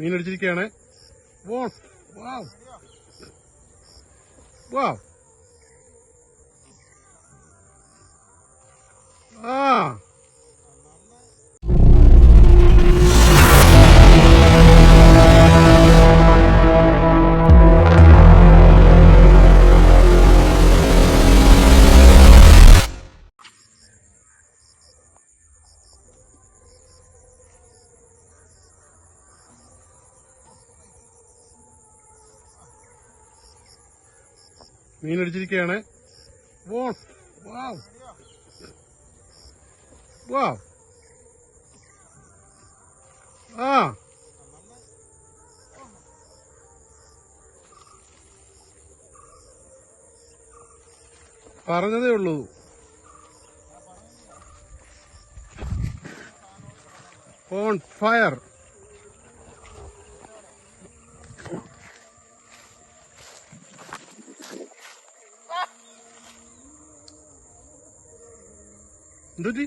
മീൻ അടിച്ചിരിക്കുകയാണ് വാവ് വാവ് മീൻ അടിച്ചിരിക്കുകയാണ് വാവ് വാവ് പറഞ്ഞതേ ഉള്ളൂ. On fire എന്തുറ്റി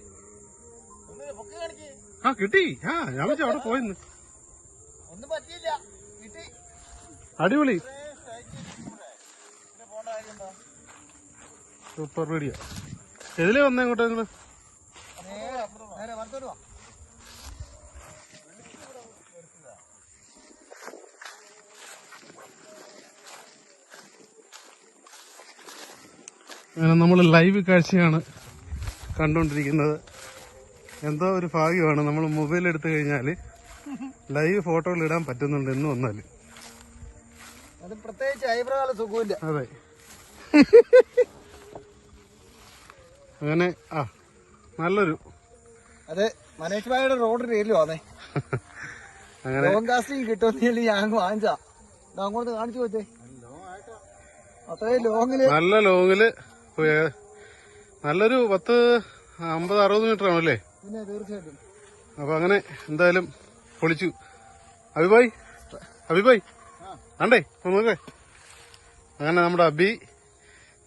ആ കിട്ടി. ആ ഞാൻ വെച്ചാ അവിടെ പോയെന്ന്. ഒന്നും പറ്റിയില്ല. കിട്ടി. അടിപൊളി. സൂപ്പർ വീഡിയോ എതിലേ വന്നേ ഇങ്ങോട്ട് നിങ്ങൾ? അങ്ങനെ നമ്മൾ ലൈവ് കാഴ്ചയാണ്. കണ്ടുകൊണ്ടിരിക്കുന്നത് എന്തോ ഒരു ഭാഗ്യമാണ്. നമ്മൾ മൊബൈൽ എടുത്തു കഴിഞ്ഞാൽ ലൈവ് ഫോട്ടോകൾ ഇടാൻ പറ്റുന്നുണ്ട് എന്ന് വന്നാൽ അത് പ്രത്യേകിച്ച് ഐബ്രകാല സുഖമില്ല അതെ. അങ്ങനെ ആ നല്ലൊരു. അതെ മനേഷ് ഭായിയുടെ റോഡ് റെയിലും അതെ. അങ്ങനെ. ലോങ് കാസ്റ്റിംഗ് കിട്ടുമെന്ന് ഞാൻ വാങ്ങിച്ചാ അങ്ങോട്ട് കാണിച്ചു വെച്ചേ അത്രേ ലോങ്ങിൽ നല്ല ലോങ്ങിൽ നല്ലൊരു പത്ത് അമ്പത് അറുപത് മീറ്റർ ആണല്ലേ പിന്നെ തീർച്ചയായിട്ടും. അപ്പൊ അങ്ങനെ എന്തായാലും പൊളിച്ചു. അഭിബായ് അഭിബായ് ആണ്ടേ നോക്കേ. അങ്ങനെ നമ്മുടെ അബി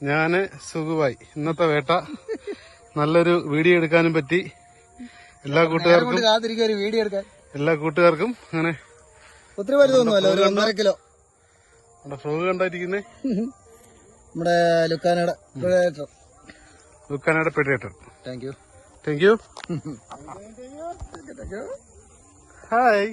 ഞാൻ സുഖുബായ്. ഇന്നത്തെ വേട്ട. നല്ലൊരു വീഡിയോ എടുക്കാനും പറ്റി. എല്ലാ കൂട്ടുകാർക്കും വീഡിയോ എടുക്കാൻ. എല്ലാ കൂട്ടുകാർക്കും അങ്ങനെ ഒത്തിരി വലുതൊന്നുമല്ല ഒരു ഒന്നര കിലോ. നമ്മുടെ ഫ്രോഗ് കണ്ടായിരിക്കുന്നേ നമ്മുടെ ലുക്കാനയുടെ ലുക്കാനയുടെ പെഡിയേറ്റർ thank you thank you hi